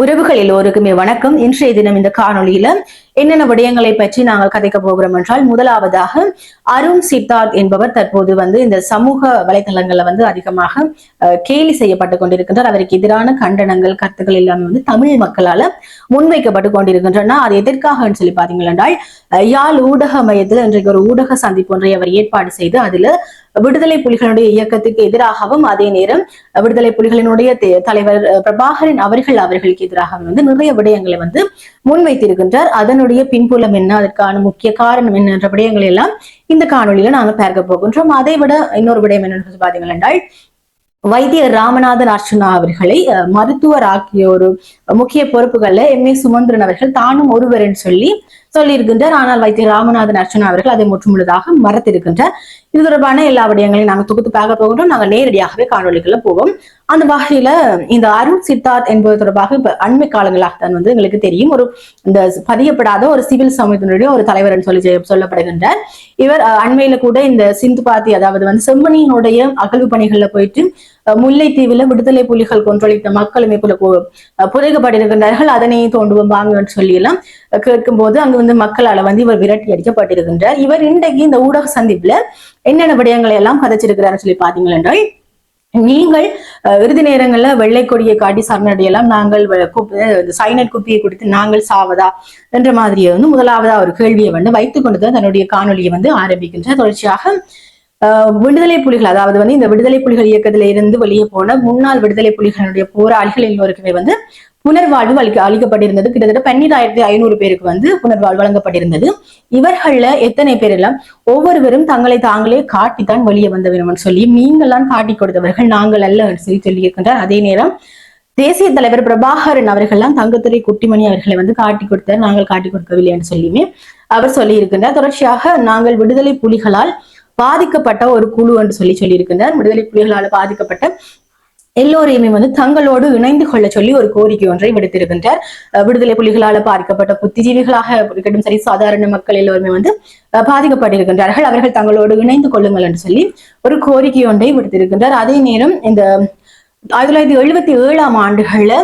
உறவுகள் எல்லோருக்குமே வணக்கம். இன்றைய தினம் இந்த காணொளியில என்னென்ன விடயங்களை பற்றி நாங்கள் கதைக்க போகிறோம் என்றால் முதலாவதாக அருண் சித்தார்த் என்பவர் தற்போது வந்து இந்த சமூக வலைதளங்கள்ல வந்து அதிகமாக கேலி செய்யப்பட்டு கொண்டிருக்கின்றார். அவருக்கு எதிரான கண்டனங்கள் கருத்துக்கள் எல்லாமே வந்து தமிழ் மக்களால முன்வைக்கப்பட்டு கொண்டிருக்கின்றன. அது எதற்காக சொல்லி பாத்தீங்கள் யாழ் ஊடக மையத்தில் இன்றைக்கு ஒரு ஊடக சந்திப்பு ஒன்றை அவர் ஏற்பாடு செய்து அதுல விடுதலை புலிகளுடைய இயக்கத்துக்கு எதிராகவும் அதே நேரம் விடுதலை புலிகளினுடைய தலைவர் பிரபாகரன் அவர்கள் அவர்களுக்கு எதிராக வந்து நிறைய விடயங்களை வந்து முன்வைத்திருக்கின்றார். அதனுடைய பின்புலம் என்ன அதற்கான முக்கிய காரணம் என்ன என்ற எல்லாம் இந்த காணொலியில நாங்க பார்க்க போகின்றோம். அதை விட இன்னொரு விடயம் என்னன்னு பாத்தீங்கள் என்றால் வைத்திய ராமநாதன் அர்ச்சனா அவர்களை மருத்துவர் ஆக்கிய ஒரு முக்கிய பொறுப்புகள்ல எம் ஏ சுமந்திரன் அவர்கள் தானும் ஒருவர் சொல்லி சொல்லியிருக்கின்றார். ஆனால் வைத்திய ராமநாதன் அர்ச்சனா அவர்கள் அதை முற்றுமுழுதாக மறத்திருக்கின்றார் இது தொடர்பான எல்லா விடயங்களையும் நாங்கள் தொகுத்து பார்க்க போகின்றோம். நாங்கள் நேரடியாகவே காணொலிக்குள்ள போவோம். அந்த வகையில இந்த அருண் சித்தார்த் என்பது தொடர்பாக இப்ப அண்மை காலங்களாக தான் வந்து எங்களுக்கு தெரியும். ஒரு இந்த பதியப்படாத ஒரு சிவில் சமூகத்தினுடைய ஒரு தலைவர் சொல்லி சொல்லப்படுகின்றார். இவர் அண்மையில கூட இந்த சிந்து பாத்தி அதாவது வந்து செம்மணியினுடைய அகழ்வு பணிகள்ல போயிட்டு முல்லைத்தீவுல விடுதலை புலிகள் கொன்றளித்த மக்கள் மேற்கொள்ள புதைக்கப்பட்டிருக்கின்றார்கள் அதனை தோண்டுவோம் வாங்கன்னு சொல்லி எல்லாம் கேட்கும் போது அங்கு வந்து மக்களால வந்து இவர் விரட்டி அடிக்கப்பட்டிருக்கின்றார். இவர் இன்றைக்கு இந்த ஊடக சந்திப்புல என்னென்ன விடயங்களை எல்லாம் கதைச்சிருக்கிறாருன்னு சொல்லி பாத்தீங்கள் என்றால் நீங்கள் இறுதி நேரங்கள்ல வெள்ளை கொடியை காட்டி சரணடையலாம் நாங்கள் சைனட் குப்பியை கொடுத்து நாங்கள் சாவதா என்ற மாதிரியை வந்து முதலாவதா ஒரு கேள்வியை வந்து வைத்துக் கொண்டுதான் தன்னுடைய காணொலியை வந்து ஆரம்பிக்கின்ற தொடர்ச்சியாக விடுதலை புலிகள் அதாவது வந்து இந்த விடுதலை புலிகள் இயக்கத்தில இருந்து வெளியே போன முன்னாள் விடுதலை புலிகளுடைய போராளிகள் எல்லோருக்குமே வந்து புனர்வாழ்வு அளிக்க அளிக்கப்பட்டிருந்தது. கிட்டத்தட்ட பன்னிராயிரத்தி ஐநூறு பேருக்கு வந்து புனர்வாழ்வு வழங்கப்பட்டிருந்தது. இவர்கள்ல எத்தனை பேர் எல்லாம் ஒவ்வொருவரும் தங்களை தாங்களே காட்டித்தான் வெளியே வந்த வேணும்னு சொல்லி நீங்கள்லாம் காட்டி கொடுத்தவர்கள் நாங்கள் அல்ல சொல்லி சொல்லியிருக்கின்றார். அதே நேரம் தேசிய தலைவர் பிரபாகரன் அவர்கள்லாம் தங்கத்துறை குட்டிமணி அவர்களை வந்து காட்டி கொடுத்தார். நாங்கள் காட்டி கொடுக்கவில்லை என்று சொல்லியுமே அவர் சொல்லியிருக்கின்றார். தொடர்ச்சியாக நாங்கள் விடுதலை புலிகளால் பாதிக்கப்பட்ட ஒரு குழு என்று சொல்லி சொல்லியிருக்கின்றார். விடுதலை புலிகளால் பாதிக்கப்பட்ட எல்லோரையுமே வந்து தங்களோடு இணைந்து கொள்ள சொல்லி ஒரு கோரிக்கை ஒன்றை விடுத்திருக்கின்றார். விடுதலை புலிகளால் பாதிக்கப்பட்ட புத்திஜீவிகளாக இருக்கட்டும் சரி சாதாரண மக்கள் எல்லோருமே வந்து பாதிக்கப்பட்டிருக்கின்றார்கள். அவர்கள் தங்களோடு இணைந்து கொள்ளுங்கள் என்று சொல்லி ஒரு கோரிக்கை ஒன்றை விடுத்திருக்கின்றார். அதே நேரம் இந்த ஆயிரத்தி தொள்ளாயிரத்தி எழுபத்தி ஏழாம் ஆண்டுகள்ல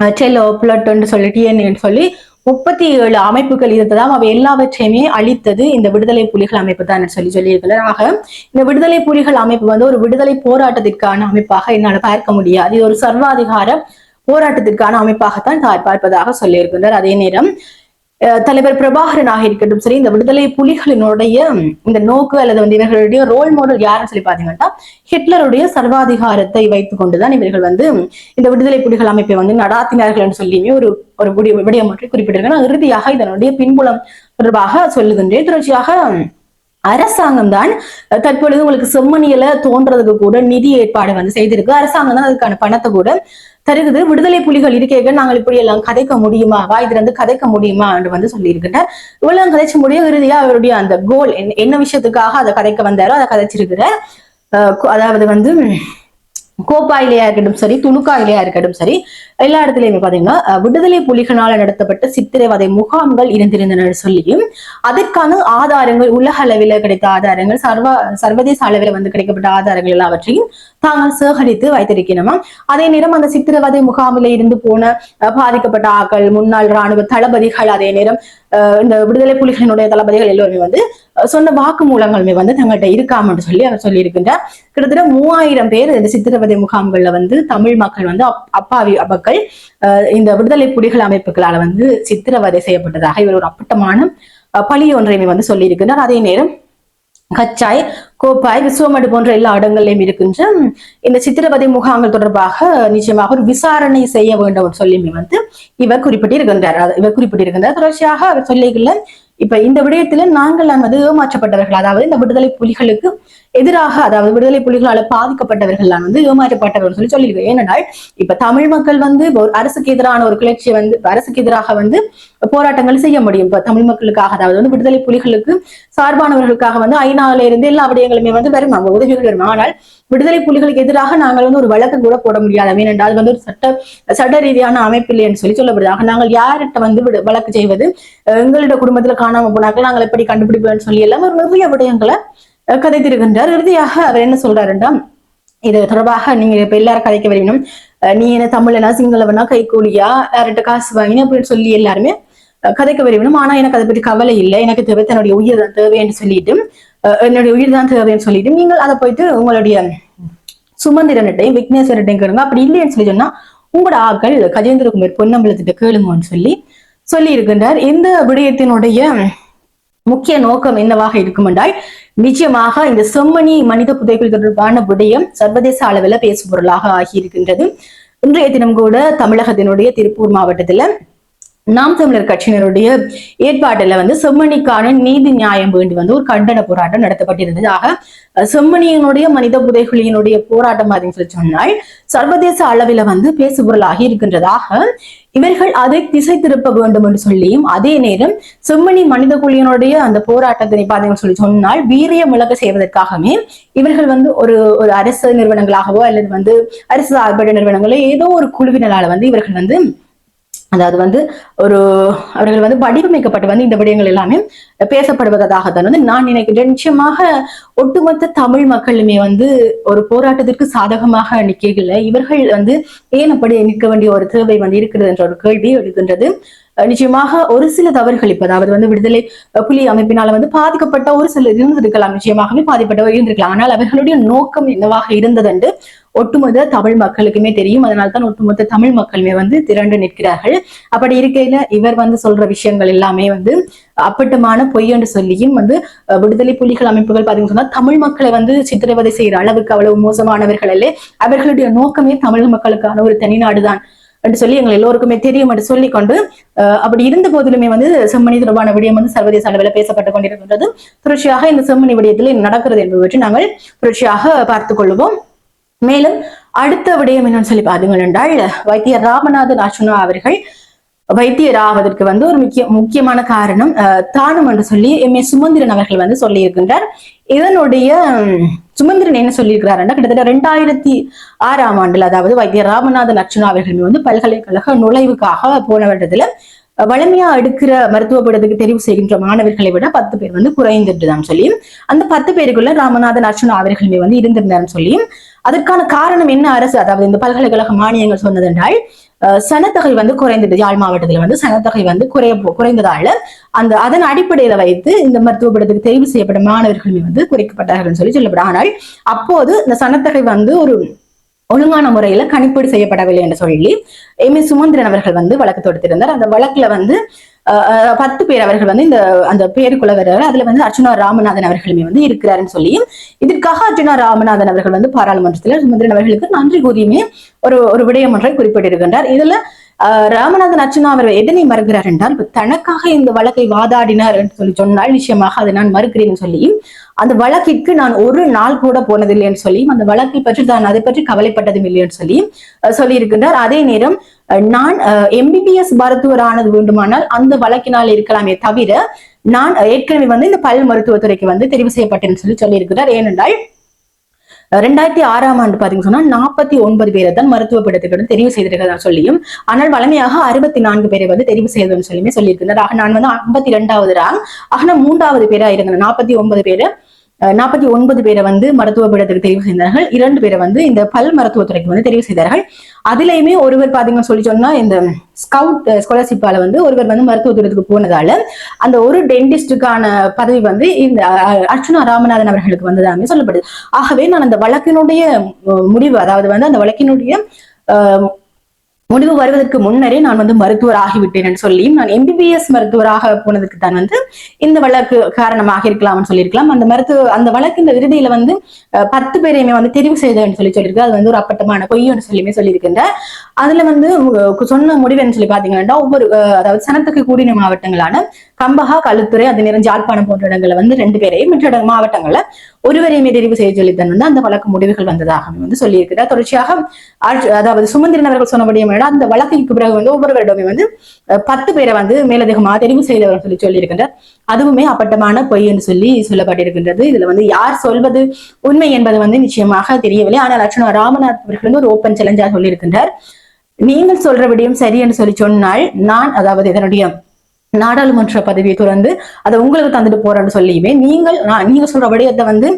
டெலோ பிளட்ன்னு சொல்லி டிஎன்ஏன்னு சொல்லி முப்பத்தி ஏழு அமைப்புகள் இருந்ததாம். அவை எல்லாவற்றையுமே அழித்தது இந்த விடுதலை புலிகள் அமைப்பு தான் சொல்லி சொல்லியிருக்கிறார். ஆக இந்த விடுதலை புலிகள் அமைப்பு வந்து ஒரு விடுதலை போராட்டத்திற்கான அமைப்பாக என்னால் பார்க்க முடியாது. இது ஒரு சர்வாதிகார போராட்டத்திற்கான அமைப்பாகத்தான் பார்ப்பதாக சொல்லியிருக்கின்றார். அதே நேரம் தலைவர் பிரபாகரனாக இருக்கட்டும் சரி இந்த விடுதலை புலிகளினுடைய இந்த நோக்கு அல்லது வந்து இவர்களுடைய ரோல் மாடல் யாருன்னு சொல்லி பாத்தீங்கன்னா ஹிட்லருடைய சர்வாதிகாரத்தை வைத்துக் கொண்டுதான் இவர்கள் வந்து இந்த விடுதலை புலிகள் அமைப்பை வந்து நடாத்தினார்கள் என்று சொல்லியுமே ஒரு ஒரு விடயம் பற்றி குறிப்பிட்டிருக்கேன் இறுதியாக இதனுடைய பின்புலம் தொடர்பாக சொல்லுகின்றேன். தொடர்ச்சியாக அரசாங்கம் தான் தற்பொழுது உங்களுக்கு செம்மணியில தோன்றதுக்கு கூட நிதி ஏற்பாடு வந்து செய்திருக்கு. அரசாங்கம் தான் அதுக்கான பணத்தை கூட தருகுது. விடுதலை புலிகள் இருக்கேங்க நாங்கள் இப்படி எல்லாம் கதைக்க முடியுமா? வாய் திறந்து கதைக்க முடியுமா? என்று வந்து சொல்லியிருக்கின்றார். இவ்வளவு கதைச்ச முடியும் இறுதியா அவருடைய அந்த கோல் என்ன விஷயத்துக்காக அதை கதைக்க வந்தாரோ அதை கதைச்சிருக்கிறார். அதாவது வந்து கோப்பாயிலையா இருக்கட்டும் சரி துணுக்காயிலையா இருக்கட்டும் சரி எல்லா இடத்துலயுமே பாத்தீங்கன்னா விடுதலை புலிகளால் நடத்தப்பட்ட சித்திரைவதை முகாம்கள் இருந்திருந்தன சொல்லியும் அதற்கான ஆதாரங்கள் உலக அளவில் கிடைத்த ஆதாரங்கள் சர்வ சர்வதேச அளவில் வந்து கிடைக்கப்பட்ட ஆதாரங்கள் எல்லாவற்றையும் தாங்கள் சேகரித்து வைத்திருக்கணுமா? அதே நேரம் அந்த சித்திரவதை முகாமில இருந்து போன பாதிக்கப்பட்ட ஆக்கள் முன்னாள் ராணுவ தளபதிகள் அதே நேரம் இந்த விடுதலை புலிகளினுடைய தளபதிகள் எல்லோருமே வந்து சொன்ன வாக்கு வாக்குமூலங்களுமே வந்து தங்கள்கிட்ட இருக்காமன்னு சொல்லி அவர் சொல்லியிருக்கின்றார். கிட்டத்தட்ட மூவாயிரம் பேர் இந்த சித்திரவதை முகாம்கள்ல வந்து தமிழ் மக்கள் வந்து அப்- அப்பாவி மக்கள் அஹ், இந்த விடுதலை புலிகள் அமைப்புகளால வந்து சித்திரவதை செய்யப்பட்டதாக இவர் ஒரு அப்பட்டமான அஹ், பழி ஒன்றையுமே வந்து சொல்லியிருக்கின்றார். அதே நேரம் கச்சாய் கோப்பாய் விசுவமடு போன்ற எல்லா இடங்களிலும் இருக்கின்ற இந்த சித்திரவதை முகாம்கள் தொடர்பாக நிச்சயமாக ஒரு விசாரணை செய்ய வேண்டும் சொல்லியுமே வந்து இவர் குறிப்பிட்டிருக்கின்றார். இவர் குறிப்பிட்டிருக்கின்றார். தொடர்ச்சியாக அவர் சொல்லிக்கல இப்ப இந்த விடயத்துல நாங்கள் வந்து ஏமாற்றப்பட்டவர்கள் அதாவது இந்த விடுதலை புலிகளுக்கு எதிராக அதாவது விடுதலை புலிகளால பாதிக்கப்பட்டவர்கள் வந்து ஏமாற்றப்பட்டவர்கள் சொல்லி சொல்லியிருக்கேன் ஏனென்றால் இப்ப தமிழ் மக்கள் வந்து அரசுக்கு எதிரான ஒரு கிளர்ச்சி வந்து அரசுக்கு எதிராக வந்து போராட்டங்கள் செய்ய முடியும். இப்ப தமிழ் மக்களுக்காக அதாவது வந்து விடுதலை புலிகளுக்கு சார்பானவர்களுக்காக வந்து ஐநாவில இருந்து எல்லா விடயங்களுமே வந்து வரும் உதவிகள் வரும் ஆனால் விடுதலை புலிகளுக்கு எதிராக நாங்கள் வந்து ஒரு வழக்கு கூட போட முடியாது. ஏனென்றால் வந்து ஒரு சட்ட சட்ட ரீதியான அமைப்பில்லை என்று சொல்லி சொல்லப்படுது. ஆக நாங்கள் யார்கிட்ட வந்து விடு- வழக்கு செய்வது? எங்களோட குடும்பத்துல காணாம போனாக்கள் நாங்கள் எப்படி கண்டுபிடிப்போம்னு சொல்லி எல்லாம் ஒரு நிறைய விடயங்களை அஹ் கதைத்திருக்கின்றார். இறுதியாக அவர் என்ன சொல்றாருன்னா இது தொடர்பாக நீங்க இப்ப எல்லாரும் கதைக்க வரணும் அஹ் நீ என்ன தமிழனா சிங்களவனா கைக்கூலியா யார்கிட்ட காசு வாங்கினு அப்படின்னு சொல்லி எல்லாருமே கதைக்க விரும்பணும் ஆனா எனக்கு அதை பற்றி கவலை இல்லை. எனக்கு தேவை தன்னுடைய உயிர் தான் தேவைன்னு சொல்லிட்டு அஹ் என்னுடைய உயிர் தான் தேவைன்னு சொல்லிட்டு நீங்கள் அதை போயிட்டு உங்களுடைய சுமந்திரன்கிட்டையும் விக்னேஸ்வரட்டையும் கேளுங்க. அப்படி இல்லைன்னு சொல்லி சொன்னா உங்களோட ஆக்கள் கஜேந்திரகுமார் பொன்னம்பலத்திட்ட கேளுங்கன்னு சொல்லி சொல்லி இருக்கின்றார் இந்த விடயத்தினுடைய முக்கிய நோக்கம் என்னவாக இருக்கும் என்றால் நிச்சயமாக இந்த செம்மணி மனித புதைகள் தொடர்பான விடயம் சர்வதேச அளவில் பேசும் பொருளாக ஆகியிருக்கின்றது. இன்றைய தினம் கூட தமிழகத்தினுடைய திருப்பூர் மாவட்டத்துல நாம் தமிழர் கட்சியினருடைய ஏற்பாட்டில் வந்து செம்மணிக்கான நீதி நியாயம் வேண்டி வந்து ஒரு கண்டன போராட்டம் நடத்தப்பட்டிருந்தது. ஆக செம்மணியினுடைய மனித புதைகுழியினுடைய போராட்டம் அப்படின்னு சொல்லி சொன்னால் சர்வதேச அளவில வந்து பேசுபொருளாகி இருக்கின்றதாக இவர்கள் அதை திசை திருப்ப வேண்டும் என்று சொல்லியும் அதே நேரம் செம்மணி மனித குழியினுடைய அந்த போராட்டத்தினை பார்த்தீங்கன்னு சொல்லி சொன்னால் வீரியம் இழக்க செய்வதற்காகவே இவர்கள் வந்து ஒரு ஒரு அரசு நிறுவனங்களாகவோ அல்லது வந்து அரசு சார்பற்ற நிறுவனங்களோ ஏதோ ஒரு குழுவினரால வந்து இவர்கள் வந்து அதாவது வந்து ஒரு அவர்கள் வந்து வடிவமைக்கப்பட்டு வந்து இந்த விடயங்கள் எல்லாமே பேசப்படுவதாகத்தான் வந்து நான் நினைக்கிறேன். நிச்சயமாக ஒட்டுமொத்த தமிழ் மக்களுமே வந்து ஒரு போராட்டத்திற்கு சாதகமாக நிற்கல இவர்கள் வந்து ஏன் அப்படி நிற்க வேண்டிய ஒரு தேவை வந்து இருக்கிறது என்ற ஒரு கேள்வி எழுகின்றது. அஹ் நிச்சயமாக ஒரு சில தவறுகள் இப்ப அதாவது வந்து விடுதலை புலி அமைப்பினால வந்து பாதிக்கப்பட்ட ஒரு சிலர் இருந்திருக்கலாம். நிச்சயமாகவே பாதிக்கப்பட்டவர் இருந்திருக்கலாம். ஆனால் அவர்களுடைய நோக்கம் என்னவாக இருந்தது என்று ஒட்டுமொத்த தமிழ் மக்களுக்குமே தெரியும். அதனால தான் ஒட்டுமொத்த தமிழ் மக்களுமே வந்து திரண்டு நிற்கிறார்கள். அப்படி இருக்கையில இவர் வந்து சொல்ற விஷயங்கள் எல்லாமே வந்து அப்பட்டமான பொய் என்று சொல்லியும் வந்து விடுதலை புலிகள் அமைப்புகள் பாத்தீங்கன்னு சொன்னா தமிழ் மக்களை வந்து சித்திரவதை செய்யற அளவுக்கு அவ்வளவு மோசமானவர்கள் அல்ல. அவர்களுடைய நோக்கமே தமிழ் மக்களுக்கான ஒரு தனிநாடுதான் என்று சொல்லி எங்கள் எல்லோருக்குமே தெரியும் என்று சொல்லிக்கொண்டு அஹ், அப்படி இருந்த போதிலுமே வந்து செம்மணி தொடர்பான விடயம் வந்து சர்வதேச அளவில் பேசப்பட்டுக் கொண்டிருக்கின்றது. தொடர்ச்சியாக இந்த செம்மணி விடயத்தில் நடக்கிறது என்பவற்றை நாங்கள் தொடர்ச்சியாக பார்த்துக் கொள்வோம். மேலும் அடுத்த விடயம் என்னன்னு சொல்லி பாத்தீங்கள் என்றால் வைத்தியர் ராமநாதன் அர்ச்சுனா அவர்கள் வைத்தியர் ஆவதற்கு வந்து ஒரு முக்கிய முக்கியமான காரணம் தானம் என்று சொல்லி எம். ஏ. சுமந்திரன் அவர்கள் வந்து சொல்லியிருக்கின்றார். இதனுடைய சுமந்திரன் என்ன சொல்லியிருக்கிறாருன்னா கிட்டத்தட்ட ரெண்டாயிரத்தி ஆறாம் ஆண்டுல அதாவது வைத்தியர் ராமநாதன் அர்ச்சுனா அவர்கள் வந்து பல்கலைக்கழக நுழைவுக்காக போன வருடத்துல வலிமையா எடுக்கிற மருத்துவ படத்துக்கு தெரிவு செய்கின்ற மாணவர்களை விட பத்து பேர் வந்து குறைந்துட்டுதான் சொல்லியும் அந்த பத்து பேருக்குள்ள ராமநாதன் அர்ச்சுனா அவர்களுமே வந்து இருந்திருந்தாருன்னு சொல்லி அதற்கான காரணம் என்ன அரசு? அதாவது இந்த பல்கலைக்கழக மானியங்கள் சொன்னதென்றால் சனத்தொகை வந்து குறைந்தது. யாழ் மாவட்டத்தில் வந்து சனத்தொகை வந்து குறைய குறைந்ததால அந்த அதன் அடிப்படையில வைத்து இந்த மருத்துவ படத்துக்கு தெரிவு செய்யப்பட்ட மாணவர்களுமே வந்து குறைக்கப்பட்டார்கள் சொல்லி சொல்லப்படும். ஆனால் அப்போது இந்த சனத்தொகை வந்து ஒரு ஒழுங்கான முறையில கணிப்பீடு செய்யப்படவில்லை என்று சொல்லி எம். ஏ சுமந்திரன் அவர்கள் வந்து வழக்கு தொடுத்திருந்தார். அந்த வழக்குல வந்து பத்து பேர் அவர்கள் வந்து இந்த அந்த பேருக்குள்ள வர்றாரு அதுல வந்து அர்ச்சுனா ராமநாதன் அவர்களுமே வந்து இருக்கிறாருன்னு சொல்லி இதற்காக அர்ச்சுனா ராமநாதன் அவர்கள் வந்து பாராளுமன்றத்தில் சுமந்திரன் அவர்களுக்கு நன்றி கூறியுமே ஒரு ஒரு விடயம் ஒன்றை குறிப்பிட்டிருக்கின்றார். இதுல ராமநாதன் அர்ச்சனா அவர் எதனை மறுக்கிறார் என்றால் தனக்காக இந்த வழக்கை வாதாடினார் என்று சொல்லி சொன்னால் நிச்சயமாக அதை நான் மறுக்கிறேன் சொல்லி அந்த வழக்கிற்கு நான் ஒரு நாள் கூட போனதில்லை என்று அந்த வழக்கை பற்றி தான் அதை பற்றி கவலைப்பட்டதும் இல்லை என்று சொல்லி அஹ், சொல்லியிருக்கின்றார். அதே நேரம் அஹ், நான் எம்பிபிஎஸ் மருத்துவர் ஆனது வேண்டுமானால் அந்த வழக்கினால் இருக்கலாமே தவிர நான் ஏற்கனவே வந்து இந்த பல் மருத்துவத்துறைக்கு வந்து தெரிவு செய்யப்பட்டேன்னு சொல்லி சொல்லியிருக்கிறார். ஏனென்றால் ரெண்டாயிரத்தி ஆறாம் ஆண்டு பாத்தீங்கன்னா சொன்னா நாற்பத்தி ஒன்பது பேரை தான் மருத்துவ பீடத்துக்கு தெரிவு செய்திருக்கிறதா சொல்லியும் ஆனால் வழமையாக அறுபத்தி நான்கு பேரை வந்து தெரிவு செய்ததுன்னு சொல்லியுமே சொல்லியிருக்கிறார். ஆக நான் வந்து ஐம்பத்தி ரெண்டாவது ரேங்க் ஆக மூன்றாவது பேரா இருந்தேன். நாற்பத்தி ஒன்பது பேரை நாற்பத்தி ஒன்பது பேரை வந்து மருத்துவ பீடத்துக்கு தெரிவு செய்தார்கள். இரண்டு பேரை வந்து இந்த பல் மருத்துவத்துறைக்கு வந்து தெரிவு செய்தார்கள். அதுலயுமே ஒருவர் பாத்தீங்கன்னு சொல்லி சொன்னா இந்த ஸ்கவுட் ஸ்காலர்ஷிப்பால வந்து ஒருவர் வந்து மருத்துவத்துறைக்கு போனதால அந்த ஒரு டென்டிஸ்டுக்கான பதவி வந்து இந்த அர்ச்சுனா ராமநாதன் அவர்களுக்கு வந்ததாமே சொல்லப்படுது. ஆகவே நான் அந்த வழக்கினுடைய முடிவு அதாவது வந்து அந்த வழக்கினுடைய முடிவு வருவதற்கு முன்னரே நான் வந்து மருத்துவர் ஆகிவிட்டேன் என்று சொல்லி நான் எம்பிபிஎஸ் மருத்துவராக போனதுக்கு தான் வந்து இந்த வழக்கு காரணமாக இருக்கலாம்னு சொல்லியிருக்கலாம். அந்த மருத்துவ அந்த வழக்கு இந்த விருதியில வந்து பத்து பேரையுமே வந்து தெரிவு செய்தேன்னு சொல்லி சொல்லியிருக்கு. அது வந்து ஒரு அப்பட்டமான பொய்யன்னு சொல்லியுமே சொல்லியிருக்கின்ற அதுல வந்து அஹ், சொன்ன முடிவுன்னு சொல்லி பாத்தீங்கன்னா ஒவ்வொரு அதாவது சனத்துக்கு கூடின மாவட்டங்களான கம்பஹா கழுத்துறை அது நேரம் ஜாழ்ப்பாணம் போன்ற இடங்களில் வந்து ரெண்டு பேரையும் மற்ற இட- மாவட்டங்கள்ல ஒருவரையுமே தெரிவு செய்ய சொல்லித்தன் வந்து அந்த வழக்கு முடிவுகள் வந்ததாக வந்து சொல்லியிருக்கிறார். தொடர்ச்சியாக அதாவது சுமந்திரன் அவர்கள் சொன்னபடியும் அந்த வழக்குக்கு பிறகு வந்து ஒவ்வொருவரிடமே வந்து பத்து பேரை வந்து மேலதிகமாக தெரிவு செய்தவர் சொல்லி சொல்லியிருக்கின்றார். அதுவுமே அப்பட்டமான பொய் என்று சொல்லி சொல்லப்பட்டிருக்கின்றது. இதுல வந்து யார் சொல்வது உண்மை என்பது வந்து நிச்சயமாக தெரியவில்லை. ஆனால் லட்சுமண ராமநாத் அவர்கள் வந்து ஒரு ஓப்பன் சேலஞ்சா சொல்லியிருக்கின்றார். நீங்கள் சொல்ற விடயம் சரி என்று சொல்லி சொன்னால் நான் அதாவது இதனுடைய நாடாளுமன்ற பதவியை துறந்து அதை உங்களுக்கு தந்துட்டு போறேன்னு சொல்லியுமே நீங்கள் நான் நீங்க சொல்ற விடயத்தை வந்து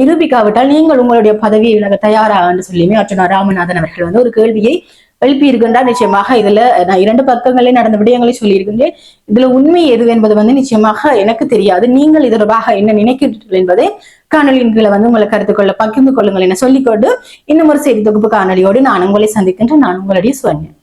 நிரூபிக்காவிட்டால் நீங்கள் உங்களுடைய பதவியை இழக்க தயாராகன்னு சொல்லியுமே அர்ஜுனா ராமநாதன் அவர்கள் வந்து ஒரு கேள்வியை எழுப்பி இருக்கின்றார் நிச்சயமாக இதுல நான் இரண்டு பக்கங்களே நடந்த விடயங்களை சொல்லியிருக்கின்றேன். இதுல உண்மை எது என்பது வந்து நிச்சயமாக எனக்கு தெரியாது. நீங்கள் இது தொடர்பாக என்ன நினைக்கிறீர்கள் என்பதை காணொலியின் கீழே வந்து உங்களை கருத்துக்கொள்ள பகிர்ந்து கொள்ளுங்கள் என சொல்லிக்கொண்டு இன்னும் ஒரு செய்தி தொகுப்பு காணொலியோடு நான் உங்களை சந்திக்கின்றேன். நான் உங்களுடைய சுவன்யன்